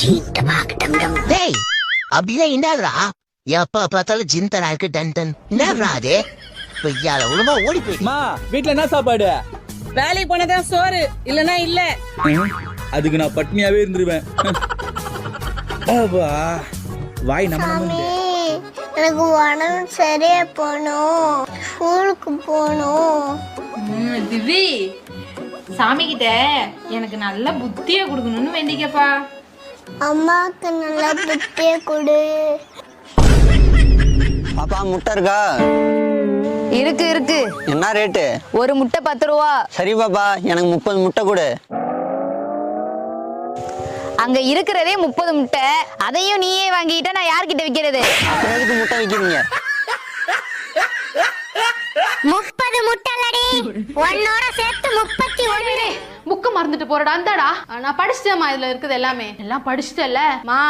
டேய் அப்படிதான் இண்டாதுடா எப்ப பார்த்தாலும் ஜிந்தனா இருக்கு டன் டன். என்னடா அது. பொய்யால ஒழுங்கா ஓடி போய் மா வீட்ல என்ன சாப்பாடு? வேலைக்கு போனதான் சோறு இல்லனா இல்ல. அதுக்கு நான் பட்னியாவே இருந்துருவேன். அப்பா, வாய் நம்ம நம்ம எனக்கு உடம்பு சரியா போகணும். ஸ்கூலுக்கு போகணும். திவி சாமி கிட்ட எனக்கு நல்ல புத்திய கொடுக்கணும்னு வேண்டிக்கப்பா. அம்மாவுக்கு நல்லா புத்திய கொடு. பாப்பா முட்டை இருக்கா? இருக்கு இருக்கு. என்ன ரேட்டு? ஒரு முட்டை பத்து ரூபா. சரி பாப்பா எனக்கு முப்பது முட்டை கொடு. அங்க இருக்கிறதே முப்பது முட்டை. அதையும் நீயே வாங்கிட்டா நான் யார்கிட்ட விக்கிறது? அப்புறம் எதுக்கு முட்டை வைக்கிறீங்க? முப்பது முட்டலடி உன்னோட சேர்த்து முப்பத்தி மறந்துட்டு போறடா அந்தாடா நான் படிச்சிட்டேம்மா இதுல இருக்குது எல்லாமே. எல்லாம் படிச்சிட்டல மா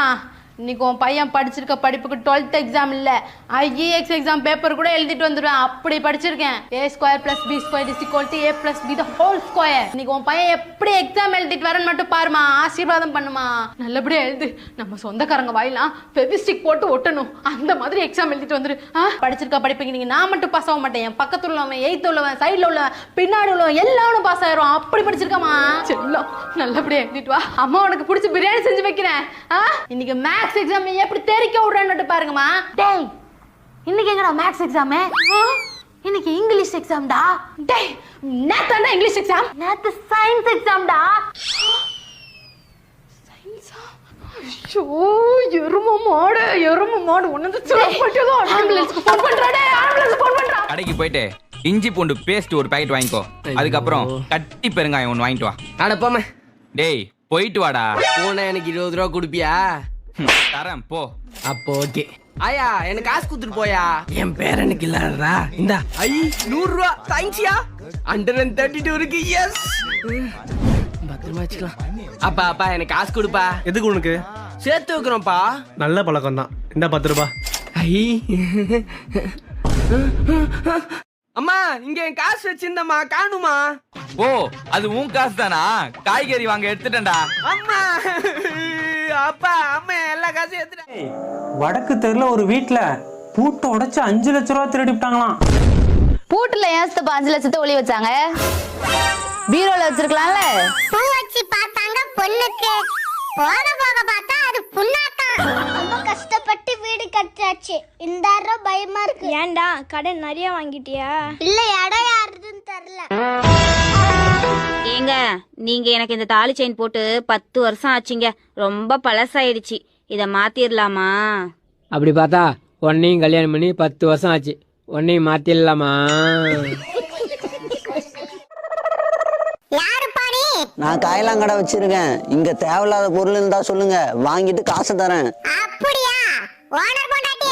இன்னைக்கு உன் பையன் படிச்சிருக்க படிப்புக்கு டுவெல்த் எக்ஸாம் இல்ல. ஐஏஎக்ஸ் எக்ஸாம் பேப்பர் கூட எழுதிட்டு வந்துடுவேன். அப்படி படிச்சிருக்கேன். A square plus B square is equal to A plus B the whole square இன்னைக்கு உன் பையன் எப்படி எக்ஸாம் எழுதிட்டு வரேன்னு மட்டும் பாருமா. ஆசீர்வாதம் பண்ணுமா. நல்லபடியா எழுது. நம்ம சொந்தக்காரங்க வாயிலாம் ஃபெவிஸ்டிக் போட்டு ஒட்டணும். அந்த மாதிரி எக்ஸாம் எழுதிட்டு வந்துரு. ஆ, படிச்சிருக்க படிப்புக்கு நீங்க நான் மட்டும் பாஸ் ஆக மாட்டேன். என் பக்கத்துல உள்ளவன் எயித்து உள்ளவன் சைட்ல உள்ளவன் பின்னாடி உள்ளவன் எல்லாரும் பாஸ் ஆயிரும். அப்படி படிச்சிருக்கமா செல்லம் நல்லபடியா எழுதிட்டு வா. அம்மா உனக்கு பிடிச்ச பிரியாணி செஞ்சு வைக்கிறேன். ஆ? இன்னைக்கு மேக்ஸ் எக்ஸாம் எப்படி தெரிக்க விடுறேன்னு பாருங்கம்மா. டேய் இன்னைக்கு எங்கடா மேக்ஸ் எக்ஸாமு இன்னைக்கு இங்கிலீஷ் எக்ஸாம்டா டேய் நேத்தாண்டா இங்கிலீஷ் எக்ஸாம் நேத்து சயின்ஸ் எக்ஸாம்டா ஐயோ எரும மாடு எரும மாடு. ஒன்னு சொல்ல மாட்டேதோ ஆம்புலன்ஸ்க்கு ஃபோன் பண்றாடே ஆம்புலன்ஸ் ஃபோன் பண்றா கடைக்கு போயிட்டு இஞ்சி பூண்டு பேஸ்ட் ஒரு பாக்கெட் வாங்கிக்கோ. அதுக்கப்புறம் கட்டி பெருங்காயம் ஒன்று வாங்கிட்டு வா. அட போமே. டேய் போயிட்டு வாடா. போனா எனக்கு இருபது ரூபா கொடுப்பியா? தரேன் போ. அப்போ ஓகே. ஆயா எனக்கு காசு கொடுத்துட்டு போயா? என் பேரனுக்கு இல்லாதடா இந்த. ஐ நூறு ரூபா தேங்க்ஸ்யா ஹண்ட்ரட் அண்ட் தேர்ட்டி டூ இருக்கு. எஸ் பத்திரமா வச்சுக்கலாம். அப்பா அப்பா எனக்கு காசு கொடுப்பா. எதுக்கு உனக்கு? சேர்த்து வைக்கிறோம்ப்பா. நல்ல பழக்கம் தான் இந்த பத்து ரூபாய் ஐ. அம்மா இங்க என் காசு வச்சிருந்தம்மா. காணுமா? ஓ அது உன் காசு தானா காய்கறி வாங்க எடுத்துட்டேன்டா. அம்மா. அப்பா அம்மா எல்லா காசும் எடுத்துட்டேன் வடக்கு தெருல ஒரு வீட்ல பூட்டை உடைச்சு அஞ்சு லட்ச ரூபா திருடிவிட்டாங்களாம். பூட்டுல ஏன் சித்தப்பா அஞ்சு லட்சத்தை ஒளி வச்சாங்க? பீரோல வச்சிருக்கலாம்ல? பூ வச்சு பார்த்தாங்க பொண்ணுக்கு. போன போக பார்த்தா அது புண்ணாத்தான். ரொம்ப கஷ்டப்பட்டு வீடு கட்டியாச்சு இந்த பயமா இருக்கு. ஏன்டா கடன் நிறைய வாங்கிட்டியா? இல்ல இடம் யாருதுன்னு தெரியல ஏங்க நீங்க எனக்கு இந்த தாலி செயின் போட்டு பத்து வருஷம் ஆச்சுங்க. ரொம்ப பழசாயிடுச்சு. இத மாத்திரலாமா? அப்படி பார்த்தா உன்னையும் கல்யாணம் பண்ணி பத்து வருஷம் ஆச்சு. உன்னையும் பாடி நான் காயெல்லாம் கடை வச்சிருக்கேன். இங்க தேவையில்லாத பொருள் இருந்தா சொல்லுங்க. வாங்கிட்டு காசை தரேன். அப்படியா? ஓனர் பொண்டாட்டி.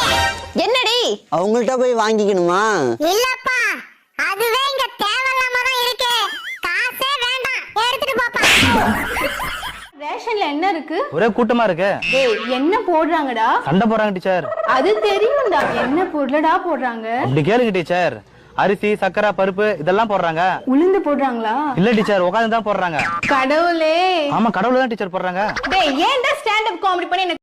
என்னடி? அவங்கள்ட்ட போய் வாங்கிக்கணுமா இல்லப்பா அதுவே இங்க தேவையில்லாம தான் இருக்கு காசே வேண்டாம் எடுத்துட்டு போப்பா ரேஷன்ல என்ன இருக்கு? ஒரே கூட்டமா இருக்கு. என்ன போடுறாங்கடா? சண்டை போறாங்க டீச்சர் அது தெரியும்டா. என்ன பொருளடா போடுறாங்க? அப்படி கேளுங்க டீச்சர் அரிசி சக்கரை பருப்பு இதெல்லாம் போடுறாங்க. உளுந்து போடுறாங்களா? இல்ல டீச்சர் உட்காந்து தான் போடுறாங்க. கடவுளே. ஆமா கடவுள் தான் டீச்சர் போடுறாங்க. டேய் ஏன்டா ஸ்டாண்ட் அப் காமெடி பண்ணி